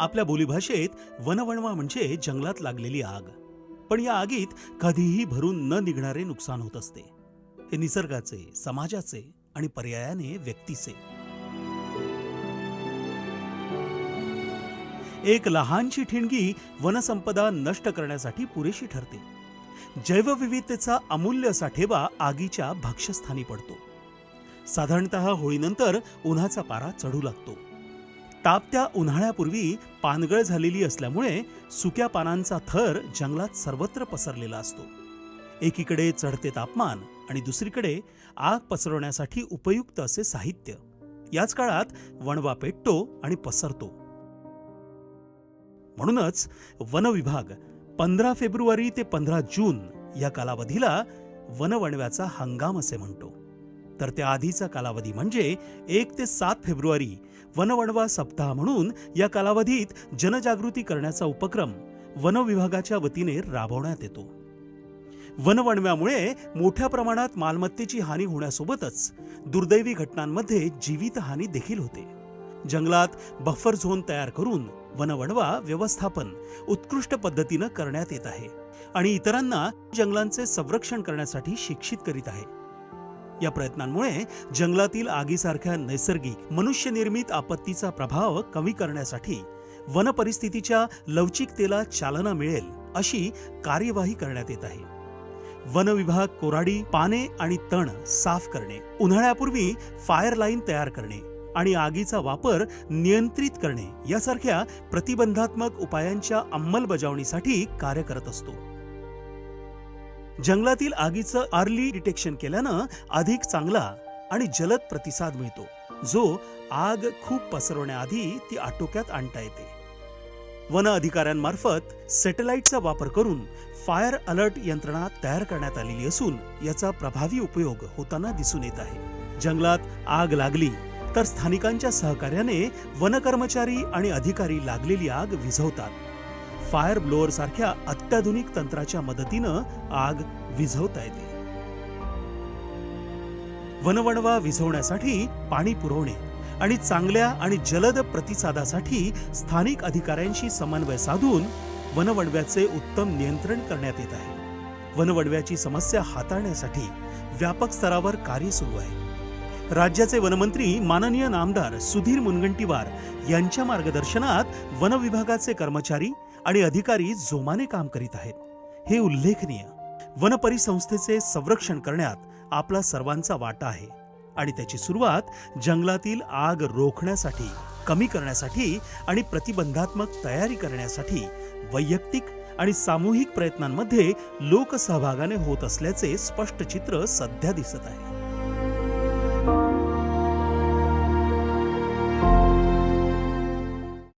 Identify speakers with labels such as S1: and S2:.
S1: आपल्या बोलीभाषेत वनवणवा म्हणजे जंगलात लागलेली आग. पण या आगीत कधीही भरून न निघणारे नुकसान होत असते. हे निसर्गाचे समाजाचे आणि पर्यायाने व्यक्तीचे. एक लहानशी ठिणगी वनसंपदा नष्ट करण्यासाठी पुरेशी ठरते. जैवविविधतेचा अमूल्य साठेबा आगीच्या भक्ष्यस्थानी पडतो. साधारणतः होळीनंतर उन्हाचा पारा चढू लागतो. तापत्या उन्हाळ्यापूर्वी पानगळ झालेली असल्यामुळे सुक्या पानांचा थर जंगलात सर्वत्र पसरलेला असतो. एकीकडे चढते तापमान आणि दुसरीकडे आग पसरवण्यासाठी उपयुक्त असे साहित्य. याच काळात वणवा पेटतो आणि पसरतो. म्हणूनच वन विभाग पंधरा फेब्रुवारी ते पंधरा जून या कालावधीला वनवणव्याचा हंगाम असे म्हणतो. तर त्या आधीचा कालावधी म्हणजे एक ते सात फेब्रुवारी वनवणवा सप्ताह म्हणून या कालावधीत जनजागृती करण्याचा उपक्रम वन विभागाच्या वतीने राबवण्यात येतो. वनवणव्यामुळे मोठ्या प्रमाणात मालमत्तेची हानी होण्यासोबतच दुर्दैवी घटनांमध्ये जीवितहानी देखील होते. जंगलात बफर झोन तयार करून वनवणवा व्यवस्थापन उत्कृष्ट पद्धतीनं करण्यात येत आहे आणि इतरांना जंगलांचे संरक्षण करण्यासाठी शिक्षित करीत आहे. या प्रयत्नांमुळे जंगलातील आगीसारख्या नैसर्गिक मनुष्यनिर्मित आपत्तीचा प्रभाव कमी करण्यासाठी वन परिस्थितीच्या लवचिकतेला चालना मिळेल अशी कार्यवाही करण्यात येत आहे. वन विभाग कोराडी पाने आणि तण साफ करणे उन्हाळ्यापूर्वी फायर लाईन तयार करणे आणि आगीचा वापर नियंत्रित करणे यासारख्या प्रतिबंधात्मक उपायांच्या अंमलबजावणीसाठी कार्य करत असतो. जंगलातील आगीचं अर्ली डिटेक्शन केल्यानं अधिक चांगला आणि जलद प्रतिसाद मिळतो. जो आग खूप पसरवण्याआधी ती आटोक्यात आणता येते. वन अधिकाऱ्यांमार्फत सॅटेलाइटचा वापर करून फायर अलर्ट यंत्रणा तयार करण्यात आलेली असून याचा प्रभावी उपयोग होताना दिसून येत आहे. जंगलात आग लागली तर स्थानिकांच्या सहकार्याने वन कर्मचारी आणि अधिकारी लागलेली आग विझवतात. फायर ब्लोअर सारख्या अत्याधुनिक तंत्राच्या मदतीनं आग विझवता येते. वनवणवा विझवण्यासाठी पाणी पुरवणे आणि चांगल्या आणि जलद प्रतिसादासाठी स्थानिक अधिकाऱ्यांशी समन्वय साधून वनवणव्याचे उत्तम नियंत्रण करण्यात येत आहे. वनवणव्याची समस्या हाताळण्यासाठी व्यापक स्तरावर कार्य सुरू आहे. राज्याचे वनमंत्री माननीय नामदार सुधीर मुनगंटीवार यांच्या मार्गदर्शनात वन विभागाचे कर्मचारी आणि अधिकारी जोमाने काम करीत आहेत. हे उल्लेखनीय. वनपरिसंस्थेचे संरक्षण करण्यात आपला सर्वांचा वाटा आहे. आणि त्याची सुरुवात जंगलातील आग रोखण्यासाठी कमी करण्यासाठी आणि प्रतिबंधात्मक तयारी करण्यासाठी वैयक्तिक आणि सामूहिक प्रयत्नांमध्ये लोकसहभागाने होत असल्याचे स्पष्ट चित्र सध्या दिसत आहे.